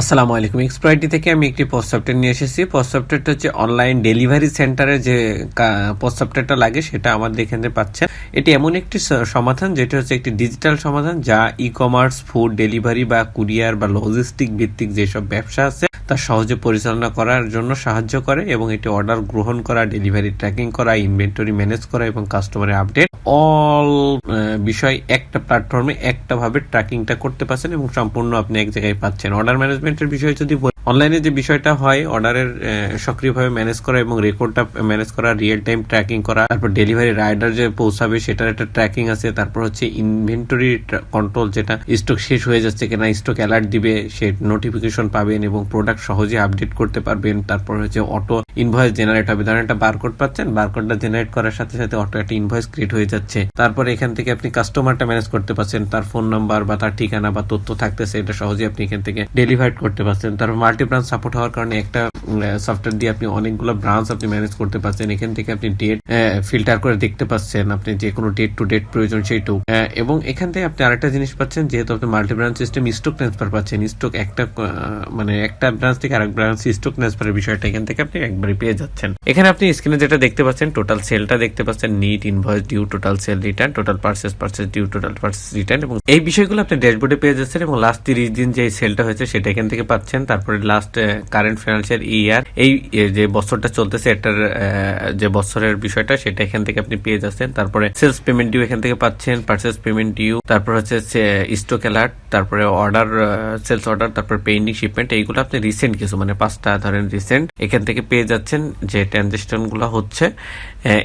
আসসালামু আলাইকুম। এক্সপ্রাইটি থেকে আমি একটি পোস্ট সফটওয়্যার নিয়ে এসেছি। পোস্ট সফটওয়্যারটা হচ্ছে অনলাইন ডেলিভারি সেন্টারে যে পোস্ট সফটওয়্যারটা লাগে, সেটা আমাদের এখানে পাচ্ছেন। এটি এমন একটি সমাধান, যেটা হচ্ছে একটি ডিজিটাল সমাধান, যা ই কমার্স ফুড ডেলিভারি বা কুরিয়ার বা লজিস্টিক ভিত্তিক যেসব ব্যবসা আছে তা সহজে পরিচালনা করার জন্য সাহায্য করে এবং এটি অর্ডার গ্রহণ করা, ডেলিভারি ট্র্যাকিং করা, ইনভেন্টরি ম্যানেজ করা এবং কাস্টমারের আপডেট। অল বিষয় একটা প্ল্যাটফর্মে একটা ভাবে ট্র্যাকিংটা করতে পারছেন এবং সম্পূর্ণ আপনি এক জায়গায় পাচ্ছেন। অর্ডার ম্যানেজমেন্টের বিষয়ে যদি অনলাইনে যে বিষয়টা হয় অর্ডারের সক্রিয়ভাবে ম্যানেজ করা এবং রেকর্ডটা ম্যানেজ করা রিয়েল টাইম ট্র্যাকিং করা, তারপর ডেলিভারি রাইডার যে পৌঁছাবে, সেটার একটা ট্র্যাকিং আছে, তারপর হচ্ছে ইনভেন্টরি কন্ট্রোল যেটা স্টক শেষ হয়ে যাচ্ছে কিনা স্টক অ্যালার্ট দিবে, সে নোটিফিকেশন পাবেন এবং প্রোডাক্ট সহজে আপডেট করতে পারবেন, তারপর হচ্ছে অটো ইনভয়েস জেনারেট হবে। ধরেন একটা বারকোড পাচ্ছেন বারকোডটা জেনারেট করার সাথে সাথে অটো একটা ইনভয়েস ক্রিয়েট হয়ে যাচ্ছে। তারপর এখান থেকে আপনি কাস্টমারটা ম্যানেজ করতে পারছেন, তার ফোন নাম্বার বা তার ঠিকানা বা তথ্য থাকতেছে, এটা সহজে আপনি এখান থেকে ডেলিভার করতে পারছেন। তারপর মাল্টি ব্রাঞ্চ সাপোর্ট হওয়ার কারণে একটা সফটওয়্যার দিয়ে আপনি অনেকগুলো ব্রাঞ্চ আপনি ম্যানেজ করতে পারছেন। এখান থেকে আপনি ডেট ফিল্টার করে দেখতে পাচ্ছেন আপনি যে কোনো ডেট টু ডেট প্রয়োজন সেইটুকু। এবং এখান থেকে আপনি আরেকটা জিনিস পাচ্ছেন, যেহেতু আপনি multi branch system stock transfer পাচ্ছেন স্টক একটা মানে একটা ব্রাঞ্চ থেকে আরেক ব্রাঞ্চ স্টক ট্রান্সফারের বিষয়টা এখান থেকে আপনি একবারে পেয়ে যাচ্ছেন। এখানে আপনি স্ক্রিনে যেটা দেখতে পাচ্ছেন টোটাল সেলটা দেখতে পাচ্ছেন net invoice due total sale return total purchase purchase due total purchase return এবং এই বিষয়গুলো আপনি ড্যাশবোর্ডে পেয়ে যাচ্ছেন এবং লাস্ট তিরিশ দিন যে সেলটা হয়েছে সেটা এখান থেকে পাচ্ছেন। তারপরে লাস্ট কারেন্ট ফিনান্সিয়াল ইয়ার এই যে বছরটা চলতেছে, এটার যে বছরের বিষয়টা, সেটা এখান থেকে আপনি পেয়ে যাচ্ছেন। তারপরে সেলস পেমেন্ট ডিউ এখান থেকে পাচ্ছেন পার্সেস পেমেন্ট ডিউ তারপর হচ্ছে স্টক অ্যালার্ট তারপরে অর্ডার সেলস অর্ডার তারপর পেন্ডিং শিপমেন্ট এইগুলো আপনি রিসেন্ট কিছু মানে পাঁচটা ধরেন রিসেন্ট এখান থেকে পেয়ে যাচ্ছেন যে ট্রানজেকশনগুলো হচ্ছে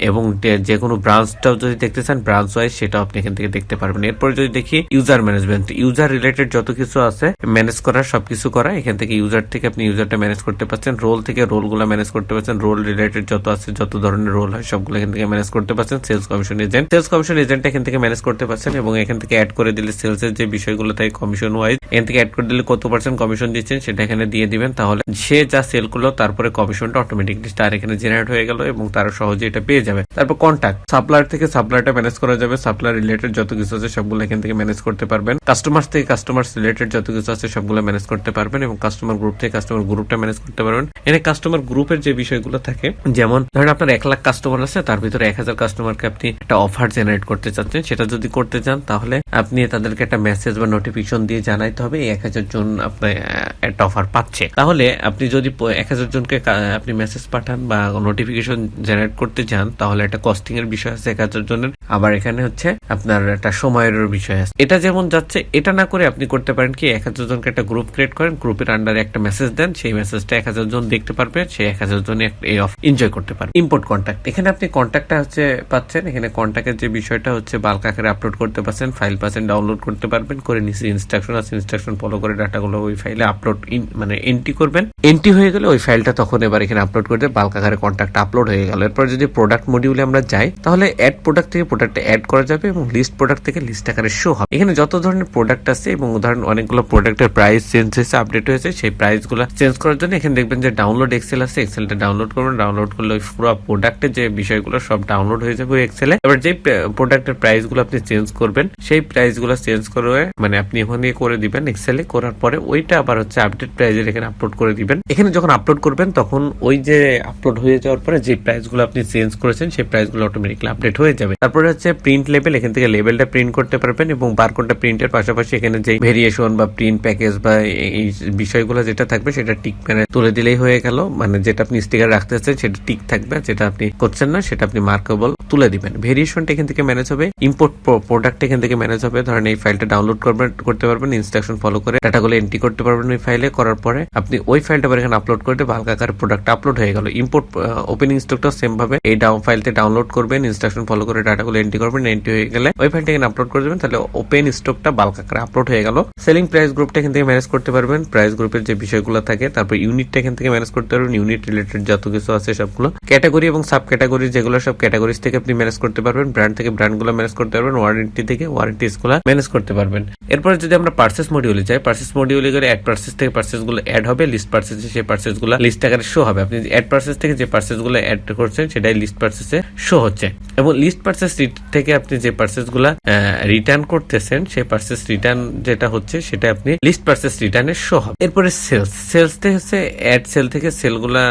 এবং যে- কোনো ব্রাঞ্চটাও যদি দেখতে চান ব্রাঞ্চ ওয়াইজ সেটাও আপনি এখান থেকে দেখতে পারবেন। এরপরে যদি দেখি ইউজার ম্যানেজমেন্ট ইউজার রিলেটেড যত কিছু আছে ম্যানেজ করার সবকিছু করা, এখান থেকে ইউজার থেকে আপনি ইউজারটা ম্যানেজ করতে পারছেন রোল থেকে রোলগুলো ম্যানেজ করতে পারছেন রোল রিলেটেড যত আছে, যত ধরনের রোল হয়, সবগুলো এখান থেকে ম্যানেজ করতে পারছেন sales commission agent sales commission agent এখান থেকে ম্যানেজ করতে পারছেন এবং এখান থেকে অ্যাড করে দিলে সেলস এর যে বিষয়গুলো তাই কমিশন ওয়াইজ এখান থেকে অ্যাড করে দিলে কত পার্সেন্ট কমিশন দিচ্ছেন সেটা এখানে দিয়ে দিবেন, তাহলে সে যা সেল করল, তারপরে কমিশনটা অটোমেটিকলি তার এখানে জেনারেট হয়ে গেল এবং তারা সহজে এটা পেয়ে যাবে। তারপর কন্ট্যাক্ট সাপ্লায়ার থেকে সাপ্লায়ারটা ম্যানেজ করা যাবে সাপ্লায়ার রিলেটেড যত কিছু আছে সবগুলো এখান থেকে ম্যানেজ করতে পারবেন। কাস্টমার থেকে কাস্টমার রিলেটেড যত কিছু আছে সবগুলো ম্যানেজ করতে পারবেন এবং কাস্টমার গ্রুপ থেকে কাস্টমার গ্রুপটা ম্যানেজ করতে পারবেন। এখানে কাস্টমার গ্রুপের যে বিষয়গুলো থাকে, যেমন ধরেন আপনার এক লাখ কাস্টমার আছে, তার ভিতরে এক হাজার কাস্টমারকে আপনি একটা অফার জেনারেট করতে চাচ্ছেন। সেটা যদি করতে চান, তাহলে আপনি তাদেরকে একটা মেসেজ বা নোটিফিকেশন দিয়ে জানাইতে হবে এক হাজার জন আপনার একটা অফার পাচ্ছে। তাহলে আপনি যদি এক হাজার জনকে আপনি মেসেজ পাঠান বা নোটিফিকেশন জেনারেট করতে চান তাহলে একটা কস্টিং এর বিষয় আছে এক হাজার জনের। আবার এখানে হচ্ছে আপনার একটা সময়ের বিষয় আছে। এটা যেমন যাচ্ছে, এটা না করে আপনি করতে পারেন কি, এক হাজার জনকে একটা গ্রুপ ক্রিয়েট করেন গ্রুপের আন্ডারে একটা মেসেজ দেন, সেই মেসেজটা এক হাজার জন দেখতে পারবে সেই এক হাজার জন অফ এনজয় করতে পারবে। ইম্পোর্ট কন্ট্যাক্ট এখানে আপনি কন্ট্যাক্টটা হচ্ছে পাচ্ছেন। এখানে কন্ট্যাক্টের যে বিষয়টা হচ্ছে বাল্ক আকারে আপলোড করতে পারছেন ফাইল পাচ্ছেন ডাউনলোড করতে পারবেন, করে নিচে ইনস্ট্রাকশন আছে ইনস্ট্রাকশন ফলো করে ডাটাগুলো ওই ফাইলে আপলোড মানে এন্ট্রি করবেন। এন্ট্রি হয়ে গেলে ওই ফাইলটা তখন এবার এখানে আপলোড করে বাল্ক আকারে কন্ট্যাক্ট আপলোড হয়ে গেল। এরপর যদি প্রোডাক্ট মডিউলে আমরা যাই, তাহলে অ্যাড প্রোডাক্ট থেকে প্রোডাক্ট অ্যাড করা যাবে এবং লিস্ট প্রোডাক্ট থেকে লিস্ট আকারে শো হবে। এখানে যত ধরনের প্রোডাক্ট আছে এবং ধরেন অনেকগুলো প্রোডাক্টের প্রাইস চেঞ্জ হয়েছে আপডেট হয়েছে, সেই প্রাইস গুলো চেঞ্জ করার জন্য এখানে দেখবেন যে ডাউনলোড এক্সেল আছে এক্সেলটা ডাউনলোড করবেন ডাউনলোড করলে ওই পুরো প্রোডাক্টের যে বিষয়গুলো সব ডাউনলোড হয়ে যাবে এক্সেলে এবার যে প্রোডাক্টের প্রাইসগুলো আপনি চেঞ্জ করবেন, সেই প্রাইসগুলো চেঞ্জ করে মানে আপনি ওখানে করে দিবেন এক্সেলে করার পরে ওইটা আবার হচ্ছে আপডেট প্রাইজের এখানে আপলোড করে দিবেন। এখানে যখন আপলোড করবেন, তখন ওই যে আপলোড হয়ে যাওয়ার পরে যে প্রাইসগুলো আপনি চেঞ্জ করেছেন, সেই প্রাইসগুলো অটোমেটিকলি আপডেট হয়ে যাবে। তারপরে হচ্ছে প্রিন্ট লেভেল এখান থেকে লেভেলটা প্রিন্ট করতে পারবেন এবং বারকোডটা প্রিন্টের পাশাপাশি এখানে যে ভেরিয়েশন বা প্রিন্ট প্যাকেজ বা এই বিষয়গুলো যেটা থাকবে সেটা টিক মানে তুলে দিলেই হয়ে গেল। মানে যেটা আপনি স্টিকার রাখতে চাচ্ছেন সেটা টিক থাকবে, যেটা আপনি করছেন না সেটা আপনি মার্কেবল তুলে দিবেন। ভেরিয়েশনটা এখান থেকে ম্যানেজ হবে ইম্পোর্ট প্রোডাক্ট এখান থেকে ম্যানেজ হবে। ধরেন এই ফাইলটা ডাউনলোড করবেন করতে পারবেন ইনস্ট্রাকশন ফলো করে ডাটাগুলো এন্ট্রি করতে পারবেন ওই ফাইলে করার পরে আপনি ওই ফাইলটা এখানে আপলোড করতে বাল্ক আকারে প্রোডাক্ট আপলোড হয়ে গেল। ইম্পোর্ট ওপেনিং স্টকটা সেম ভাবে এই ডাউন ফাইলতে ডাউনলোড করবেন ইনস্ট্রাকশন ফলো করে ডাটাগুলো এন্ট্রি করবেন এন্ট্রি হয়ে গেলে ওই ফাইলটা এখানে আপলোড করে দেবেন, তাহলে ওপেন স্টকটা বাল্ক আকারে আপলোড হয়ে গেল। সেলিং প্রাইস গ্রুপটা এখান থেকে ম্যানেজ করতে পারবেন। প্রাইস গ্রুপের যে বিষয়গুলো থাকে, তারপর ইউনিটটা এখান থেকে ম্যানেজ করতে পারবেন, ইউনিট রিলেটেড যত কিছু আছে সবগুলো। ক্যাটাগরি এবং সাব ক্যাটাগরি যেগুলো সব ক্যাটাগরিজ থেকে আপনি ম্যানেজ করতে পারবেন ব্র্যান্ড থেকে ব্র্যান্ডগুলো ম্যানেজ করতে পারবেন ওয়ারেন্টি থেকে ওয়ারেন্টিসগুলো ম্যানেজ করতে পারবেন। এরপরে যদি আমরা পার্সেস মডিউলে যাই পার্সেস মডিউলে গেলে অ্যাড পার্সেস থেকে পার্সেসগুলো অ্যাড হবে লিস্ট পার্সেস সেই পার্সেসগুলো লিস্ট আকারে শো হবে। আপনি অ্যাড পার্সেস থেকে যে পার্সেসগুলো অ্যাড করছেন, সেটাই লিস্ট পার্সেসে শো হচ্ছে। এবং লিস্ট পার্সেস থেকে আপনি যে পার্সেসগুলা রিটার্ন করতেছেন, সেই পার্সেস রিটার্ন যেটা হচ্ছে, সেটা আপনি লিস্ট পার্সেস রিটার্নে শো হবে। এরপরে সেলস সেলস সেলসতে হচ্ছে অ্যাড সেল থেকে সেলগুলা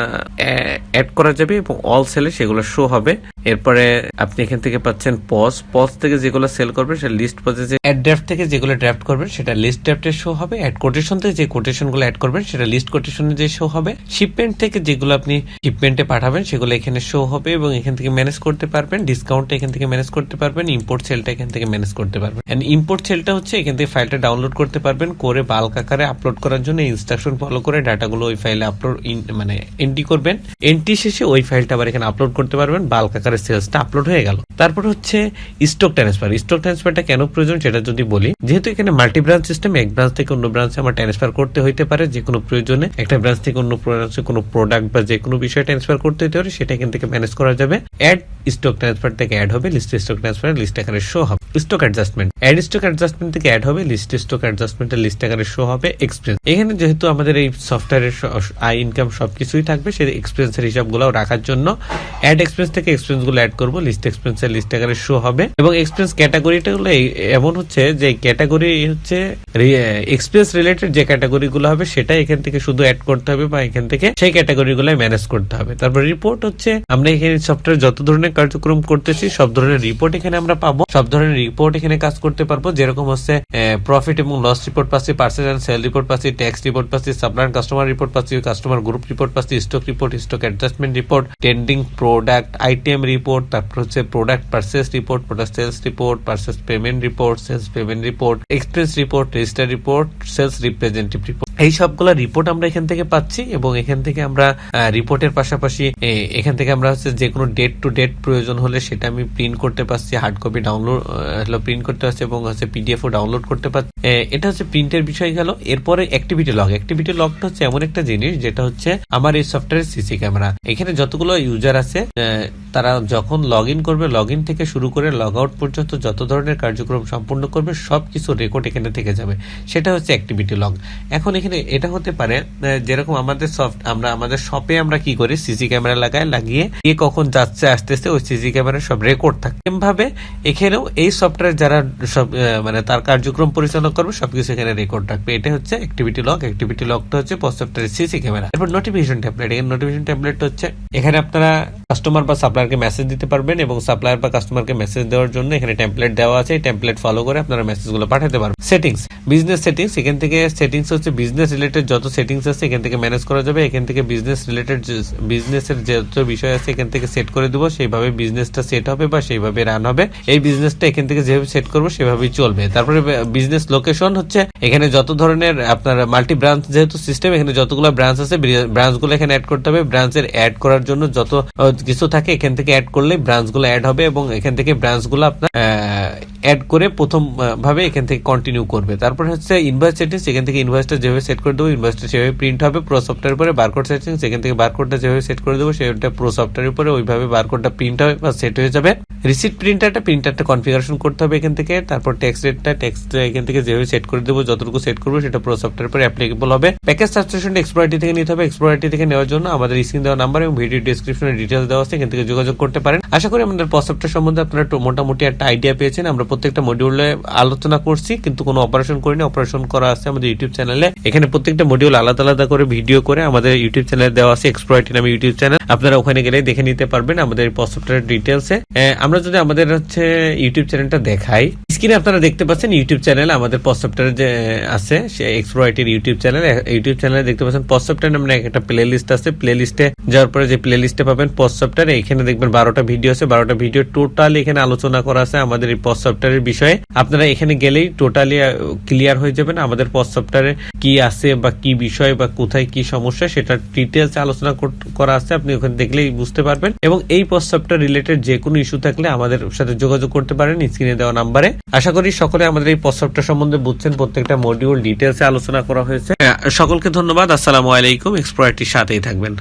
অ্যাড করা যাবে এবং অল সেলে সেগুলো শো হবে। এরপরে আপনি এখান থেকে পাচ্ছেন পজ পজ থেকে যেগুলো সেল করবে, সেটা লিস্ট পজে যে অ্যাড ড্রাফট থেকে যেগুলো ড্রাফট করবেন সেটা লিস্ট ড্রাফটে শো হবে। অ্যাড কোটেশন থেকে যে কোটেশনগুলো অ্যাড করবেন, সেটা লিস্ট কোটেশনে যে শো হবে। শিপমেন্ট থেকে যেগুলো আপনি শিপমেন্টে পাঠাবেন, সেগুলো এখানে শো হবে এবং এখান থেকে ম্যানেজ করতে পারবেন। ডিসকাউন্টটা এখান থেকে ম্যানেজ করতে পারবেন ইম্পোর্ট সেলটা এখান থেকে ম্যানেজ করতে পারবেন। ইম্পোর্ট সেলটা হচ্ছে এখান থেকে ফাইলটা ডাউনলোড করতে পারবেন, করে বাল্ক আকারে আপলোড করার জন্য ইনস্ট্রাকশন ফলো করে ডাটাগুলো ওই ফাইলে আপলোড মানে এন্ট্রি করবেন। এন্ট্রি শেষে ওই ফাইলটা আবার এখানে আপলোড করতে পারবেন। বাল্ক আকারে সেলসটা আপলোড হয়ে গেল। তারপর হচ্ছে স্টক ট্রান্সফার স্টক ট্রান্সফারটা কেন প্রয়োজন সেটা যদি বলি, যেহেতু এখানে মাল্টি ব্রাঞ্চ সিস্টেম এক ব্রাঞ্চ থেকে অন্য ব্রাঞ্চে আমার ট্রান্সফার করতে হইতে পারে, যে কোনো প্রয়োজনে একটা ব্রাঞ্চ থেকে অন্য ব্রাঞ্চে কোনো প্রোডাক্ট বা যে কোনো বিষয় ট্রান্সফার করতে হইতে পারে, সেটা এখান থেকে ম্যানেজ করা যাবে। অ্যাড স্টক ট্রান্সফার থেকে অ্যাড হবে লিস্ট স্টক ট্রান্সফার লিস্ট আকারে শো হবে। Stock adjustment add stock adjustment থেকে অ্যাড হবে লিস্ট স্টক অ্যাডজাস্টমেন্টের লিস্ট আকারে শো হবে এক্সপেন্স এখানে যেহেতু আমাদের এই সফটওয়্যারের আয় ইনকাম সবকিছুই থাকবে। সেই এক্সপেন্সের হিসাবগুলো রাখার জন্য অ্যাড এক্সপেন্স থেকে এক্সপেন্সগুলো অ্যাড করব। লিস্ট এক্সপেন্সের লিস্ট আকারে শো হবে। এবং এক্সপেন্স ক্যাটাগরিটা হলো এমন হচ্ছে যে ক্যাটাগরি হচ্ছে এক্সপেন্স রিলেটেড যে ক্যাটাগরি গুলো হবে, সেটা এখান থেকে শুধু অ্যাড করতে হবে বা এখান থেকে সেই ক্যাটাগরি গুলো ম্যানেজ করতে হবে। তারপর রিপোর্ট হচ্ছে, আমরা এখানে সফটওয়্যার যত ধরনের কার্যক্রম করতেছি, সব ধরনের রিপোর্ট এখানে আমরা পাবো। সব ধরনের রিপোর্ট এখানে কাজ করতে পারব। যেরকম হচ্ছে প্রফিট এবং লস রিপোর্ট পাচ্ছি পার্সেল অ্যান্ড সেল রিপোর্ট পাচ্ছি ট্যাক্স রিপোর্ট পাচ্ছি সাপ্লায়ার কাস্টমার রিপোর্ট পাচ্ছি কাস্টমার গ্রুপ রিপোর্ট পাচ্ছি stock report stock adjustment report trending product item report তারপর হচ্ছে product purchase report product sales report purchase payment report sales payment report expense report register report sales representative report এই সবগুলো report আমরা এখান থেকে পাচ্ছি এবং এখান থেকে আমরা রিপোর্টের পাশাপাশি এখান থেকে আমরা হচ্ছে যে কোনো ডেট টু ডেট প্রয়োজন হলে সেটা আমি প্রিন্ট করতে পারছি হার্ড কপি ডাউনলোড হলো প্রিন্ট করতে পারছি এবং হচ্ছে পিডিএফও ডাউনলোড করতে পারছি। এটা হচ্ছে প্রিন্টের বিষয় গেল। এরপরে অ্যাক্টিভিটি লগ অ্যাক্টিভিটি লগটা হচ্ছে এমন একটা জিনিস যেটা হচ্ছে আমার এই সফটওয়্যারের সিসি ক্যামেরা এখানে যতগুলো ইউজার আছে তারা যখন লগ ইন করবে লগ ইন থেকে শুরু করে লগ আউট পর্যন্ত যত ধরনের কার্যক্রম সম্পূর্ণ করবে, সবকিছু রেকর্ড এখানে থেকে যাবে। সেটা হচ্ছে অ্যাক্টিভিটি লগ এখন এখানে এটা হতে পারে যেরকম আমাদের সফট আমরা, আমাদের শপে আমরা কি করি? সিসি ক্যামেরা লাগাই, লাগিয়ে কে কখন যাচ্ছে, আসতেছে, ওই সিসি ক্যামেরা সব রেকর্ড থাকে। ভাবে এখানেও এই সফটওয়্যার যারা সব মানে তার কার্যক্রম পরিচালনা করবে, সবকিছু এখানে রেকর্ড থাকবে। এটা হচ্ছে অ্যাক্টিভিটি লক অ্যাক্টিভিটি লকটা হচ্ছে সফটওয়্যারের সিসি ক্যামেরা এরপর নোটিফিকেশন ট্যাবলেট এখানে নোটিফিকেশন ট্যাবলেট হচ্ছে, এখানে আপনারা কাস্টমার বা সাপ্লায়ারকে মেসেজ দিতে পারবেন এবং সাপ্লায়ার বা কাস্টমারকে মেসেজ দেওয়ার জন্য এখানে টেমপ্লেট দেওয়া আছে। এই টেমপ্লেট ফলো করে আপনারা মেসেজগুলো পাঠাতে পারবেন। সেটিংস বিজনেস সেটিংস এখান থেকে সেটিংস হচ্ছে বিজনেস রিলেটেড যত সেটিংস আছে এখান থেকে ম্যানেজ করা যাবে। এখান থেকে বিজনেস রিলেটেড বিজনেসের যত বিষয় আছে এখান থেকে সেট করে দেবো। সেইভাবে বিজনেসটা সেট হবে বা সেইভাবে রান হবে। এই বিজনেসটা এখান থেকে যেভাবে সেট করব সেভাবেই চলবে। তারপরে বিজনেস লোকেশন হচ্ছে এখানে যত ধরনের আপনার মাল্টি ব্রাঞ্চ যেহেতু সিস্টেম এখানে যতগুলো ব্রাঞ্চ আছে ব্রাঞ্চগুলো এখানে অ্যাড করতে হবে। ব্রাঞ্চের অ্যাড করার জন্য যত কিছু থাকে এখান থেকে অ্যাড করলে ব্রাঞ্চগুলো অ্যাড হবে এবং এখান থেকে ব্রাঞ্চগুলো আপনার অ্যাড করে প্রথম ভাবে এখান থেকে কন্টিনিউ করবে। তারপর হচ্ছে ইনভয়েস সেটিংস এখান থেকে ইনভয়েসটা যেভাবে সেট করে দেবো ইনভয়েসটা সেভাবে প্রিন্ট হবে প্রো সফটওয়্যার পরে বারকোড সেটিংস এখান থেকে বারকোডটা যেভাবে সেট করে দেবো, সেটা প্রো সফটওয়্যার উপরে ওইভাবে বারকোডটা প্রিন্ট হবে বা সেট হয়ে যাবে। রিসিট প্রিন্টারটা প্রিন্টারটা কনফিগারেশন করতে হবে এখান থেকে, তারপর টেক্সট রেটটা টেক্সট এখান থেকে যেভাবে সেট করে দেবো, যতটুকু সেট করব, সেটা প্রো সফটওয়্যার পরে অ্যাপ্লিকেবল হবে। প্যাকেজ সাবস্ক্রিপশনটা এক্সপ্লোরিটি থেকে নিতে হবে এক্সপ্লোরিটি থেকে নেওয়ার জন্য আমাদের স্ক্রিন দেওয়া নাম্বার এবং ভিডিও ডিসক্রিপশনে ডিটেলস দেওয়া আছে, এখান থেকে যোগাযোগ করতে পারেন। আশা করি আমাদের প্রসেপ্টার সম্বন্ধে আপনারা মোটামুটি একটা আইডিয়া পেয়েছেন, আমরা প্রত্যেকটা মডিউলে আলোচনা করছি, কিন্তু কোনো অপারেশন করিনি। অপারেশন করা আছে আমাদের ইউটিউব চ্যানেলে এখানে প্রত্যেকটা মডিউল আলাদা আলাদা করে ভিডিও করে আমাদের ইউটিউব চ্যানেলে দেওয়া আছে এক্সপ্লয়েটি নামে ইউটিউব চ্যানেল আপনারা ওখানে গেলে দেখে নিতে পারবেন আমাদের প্রসেপ্টারের ডিটেলসে আমরা যদি আমাদের হচ্ছে ইউটিউব চ্যানেলটা দেখাই। স্ক্রিনে আপনারা দেখতে পাচ্ছেন ইউটিউব চ্যানেল আমাদের পসেপ্টার যে আছে, সে এক্সপ্লয়েটির ইউটিউব চ্যানেল ইউটিউব চ্যানেলে দেখতে পাচ্ছেন পসেপ্টার নামে একটা প্লে লিস্ট আছে। প্লে লিস্টে যাওয়ার পরে যে প্লে লিস্টে পাবেন পসেপ্টার এখানে দেখবেন বারোটা ভিডিও আছে। বারোটা ভিডিও টোটাল এখানে আলোচনা করা আছে আমাদের এই পসেপ্টারের বিষয়ে। আপনারা এখানে গেলেই টোটালি ক্লিয়ার হয়ে যাবেন আমাদের পসেপ্টারে কি আছে বা কি বিষয় বা কোথায় কি সমস্যা সেটা ডিটেলস আলোচনা কর- আছে, আপনি ওখানে দেখলেই বুঝতে পারবেন। এবং এই পসেপ্টার রিলেটেড যে কোনো ইস্যু থাকলে আমাদের সাথে যোগাযোগ করতে পারেন স্ক্রিনে দেওয়া নাম্বারে আশা করি সকলে আমাদের এই পসেপ্টার সম্বন্ধে বুঝছেন, প্রত্যেকটা মডিউল ডিটেলসে আলোচনা করা হয়েছে। সকলকে ধন্যবাদ, আসসালামু আলাইকুম এক্সপ্লোয়ারটির সাথেই থাকবেন।